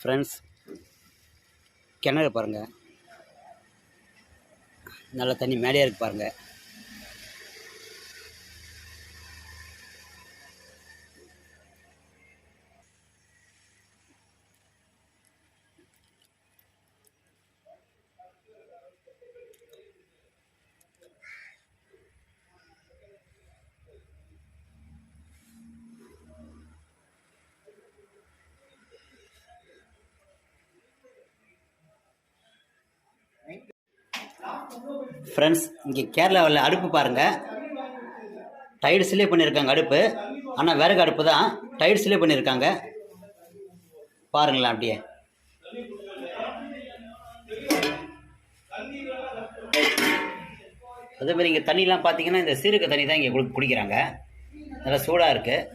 Friends கிணறு பாருங்கள் நல்ல தண்ணி மேலேயே இருக்கு பாருங்கள் ஃப்ரெண்ட்ஸ் இங்கே கேரளாவில் அடுப்பு பாருங்கள் டைல்ஸ்லேயே பண்ணியிருக்காங்க அடுப்பு. ஆனால் விறகு அடுப்பு தான். டைல்ஸ்லேயே பண்ணியிருக்காங்க பாருங்களேன் அப்படியே. அதே மாதிரி இங்கே தண்ணிலாம் பார்த்தீங்கன்னா இந்த சீரக தண்ணி தான் இங்கே குடி குடிக்கிறாங்க. நல்லா சூடாக இருக்குது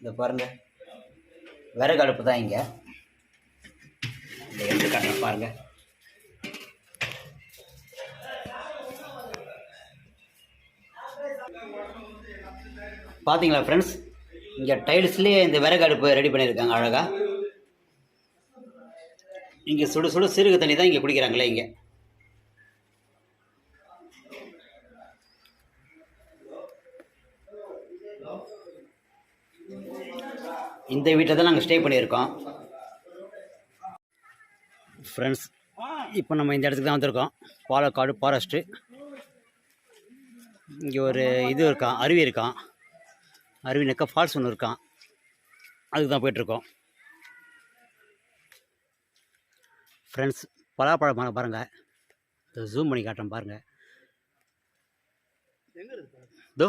இந்த பாருங்க. விறகு அடுப்பு தான் இங்கே. இந்த எண்ணெய் காட்டுறேன் பாருங்க. பார்த்தீங்களா ஃப்ரெண்ட்ஸ் இங்கே டைல்ஸ்லேயே இந்த விறகு அடுப்பு ரெடி பண்ணியிருக்காங்க அழகாக இங்கே சுடு சுடு சீரக தண்ணி தான் இங்கே குடிக்கிறாங்களே இங்கே. இந்த வீட்டில் தான் நாங்கள் ஸ்டே பண்ணியிருக்கோம். ஃப்ரெண்ட்ஸ் இப்போ நம்ம இந்த இடத்துக்கு தான் வந்திருக்கோம். பாலக்காடு ஃபாரஸ்ட்டு இங்கே ஒரு இது இருக்கான் அருவி இருக்கான். அருவி நெக்க ஃபால்ஸ் ஒன்று இருக்கான். அதுக்கு தான் போயிட்டுருக்கோம். ஃப்ரெண்ட்ஸ் பலாப்பழ மரம் பாருங்கள் இதை ஜூம் பண்ணி காட்டுறேன் பாருங்கள் தோ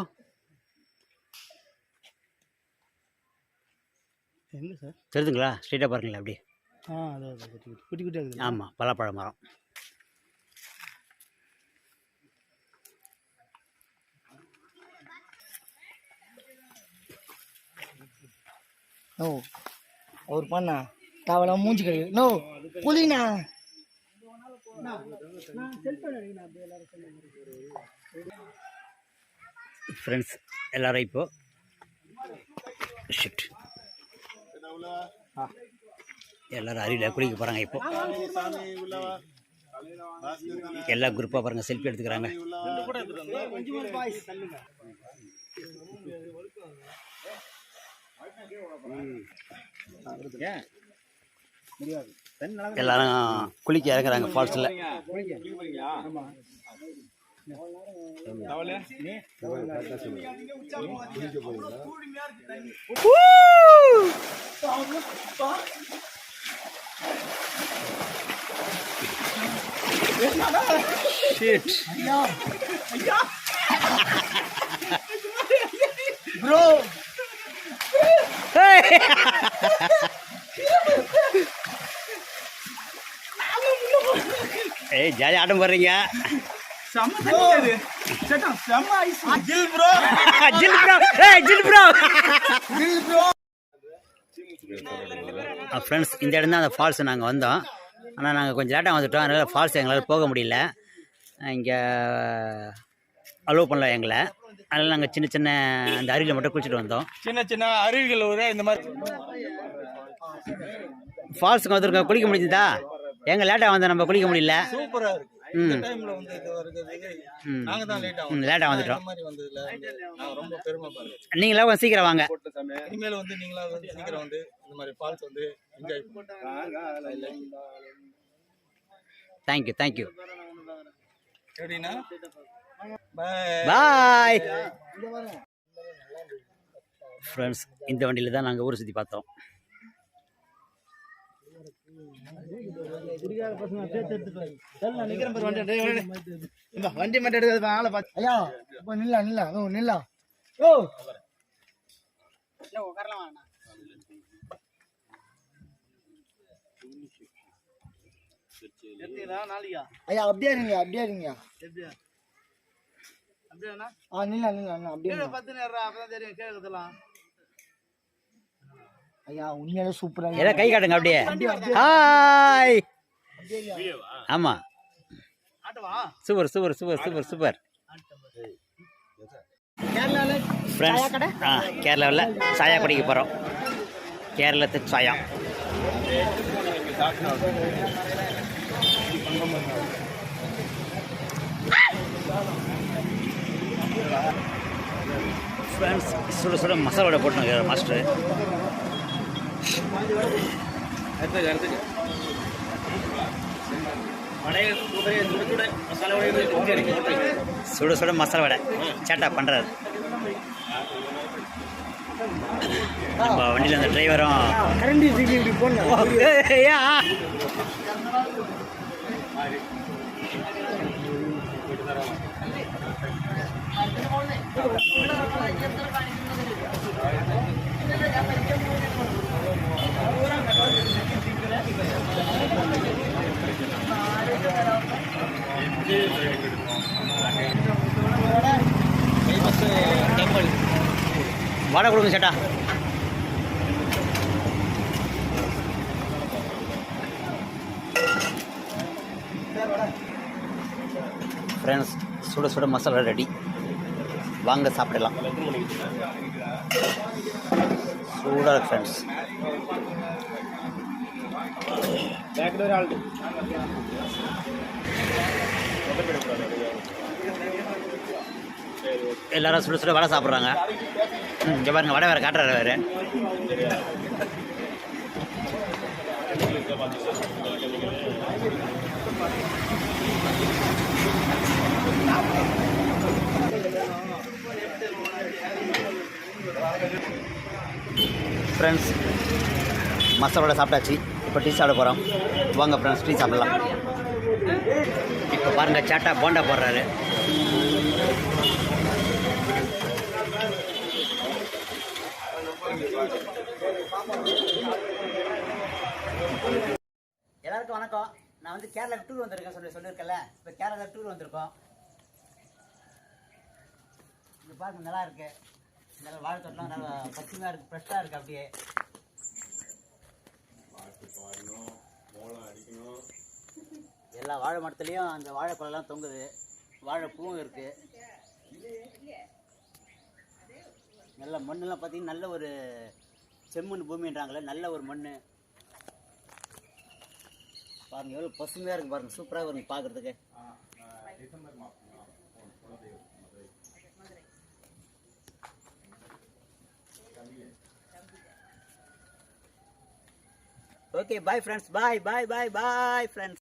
எங்கே சார்? தெரியுதுங்களா ஸ்ட்ரெயிட்டாக பாருங்களேன் அப்படியே. ஆ அதான் குட்டி குட்டி குட்டி இருக்குது ஆமாம் பலாப்பழ மரம். நோ அவர் பண்ணா. தாவலாம் மூஞ்சி கிடையாது நோ புலினா ஃப்ரெண்ட்ஸ் எல்லாரும் இப்போ ஷிட் எல்லாரும் அருவியில் குளிக்க போகிறாங்க இப்போ. எல்லா குரூப்பாக பாருங்கள் செல்ஃபி எடுத்துக்கிறாங்க. எல்லாரும் குளிக்க இறங்குறாங்க ஃபால்ஸில் ஷிட் ப்ரோ ஏய் ஜாலியாக ஆட்டம் போடுறீங்க. ஜில் ப்ரோ ஜில் ப்ரோ ஏய் ஜில் ப்ரோ ஜில் ப்ரோ ஃப்ரெண்ட்ஸ் இந்த இடம் தான் அந்த ஃபால்ஸ் நாங்கள் வந்தோம். ஆனால் நாங்கள் கொஞ்சம் லேட்டாக வந்துட்டோம். அதனால் ஃபால்ஸ் எங்களால் போக முடியல. இங்கே அலோவ் பண்ணல எங்களை. அதனால் நாங்கள் சின்ன சின்ன அந்த அருவியில் மட்டும் குளிச்சுட்டு வந்தோம். சின்ன சின்ன அருவிகள் ஒரு இந்த மாதிரி. ஃபால்ஸுக்கு வந்திருக்கோம். குளிக்க முடிஞ்சுதா? எங்க லேட்டாக வந்தோம். நம்ம குளிக்க முடியல. சூப்பரா இருக்கு. இந்த ம். டைம்ல வந்து இது நாங்க தான் லேட் ம் ஆகும் லேட்டாக வந்துட்டோம். இந்த மாதிரி வந்ததுல நான் ரொம்ப பெருமைப்படுறேன் நீங்களா கொஞ்சம் சீக்கிரம் வாங்க. இனிமேல் வந்து நீங்களா வந்து சீக்கிரம் வந்து இந்த மாதிரி ஃபால்ஸ் வந்து என்ஜாய் தேங்க்யூ தேங்க்யூ எப்படின்னா? பாய் ஃப்ரெண்ட்ஸ் இந்த வண்டியில் தான் நாங்கள் ஊர் சுற்றி பார்த்தோம். வண்டி மட்டும் ஆளை பார்த்து. ஐயா இப்போ நில்லா நில்லா. ஓ நில்லா. ஓ. ஐயா அப்படியே இருங்க அப்படியே இருங்க. ஆ நில்லா நில்லா அப்படியே இருங்க. ஐயா உண்மையாலே சூப்பரா ஏதோ கை காட்டுங்க அப்படியே. ஹாய் ஆமாம் super super super super super friends ஆ கேரளாவில் சாயா குடிக்க போகிறோம் கேரளத்து சாயா. ஃப்ரெண்ட்ஸ் சுட சுட மசாலா வடை போட்டு மாஸ்டர் சுட சுட மசாலா வடை சேட்டா பண்ணுறாரு நம்ம வண்டியில் அந்த டிரைவரும் கரண்டி சட்டா கொடுங்க சட்டா. ஃப்ரெண்ட்ஸ் சுட சுட மசாலா ரெடி வாங்க சாப்பிடலாம். சூடாக இருக்கு ஃப்ரெண்ட்ஸ் பேக்கில் எல்லாரும் சுட சுட வடை சாப்பிட்றாங்க. இங்கே பாருங்க வடை வேறு காட்டுறாரு வேறு ஃப்ரெண்ட்ஸ் மசாலோட சாப்பிட்டாச்சு. இப்போ டீ சாப்பிட போகிறோம் வாங்க ஃப்ரெண்ட்ஸ் டீ சாப்பிடலாம். இப்போ பாருங்கள் சேட்டா போண்டா போடுறாரு. வணக்கம். நான் வந்து கேரளா டூர் வந்திருக்கேன் சொல்லி சொல்லியிருக்கேன்ல. இப்போ கேரளா டூர் வந்திருக்கோம். இது பாருங்க நல்லா இருக்கு. நல்லா வாழைத்தோட்டம்லாம் நல்லா பசுமையாக இருக்கு ஃப்ரெஷ்ஷாக இருக்கு அப்படியே. எல்லா வாழை மரத்துலேயும் அந்த வாழைப்பழம்லாம் தொங்குது. வாழைப்பூவும் இருக்கு. நல்ல மண்ணெல்லாம் பார்த்தீங்கன்னா நல்ல ஒரு செம்மண் பூமின்றாங்களே நல்ல ஒரு மண் பாருங்க எவ்வளோ பசுமையாக இருக்கு பாருங்க சூப்பராக இருக்கு பார்க்கறதுக்கு okay bye friends bye bye bye bye friends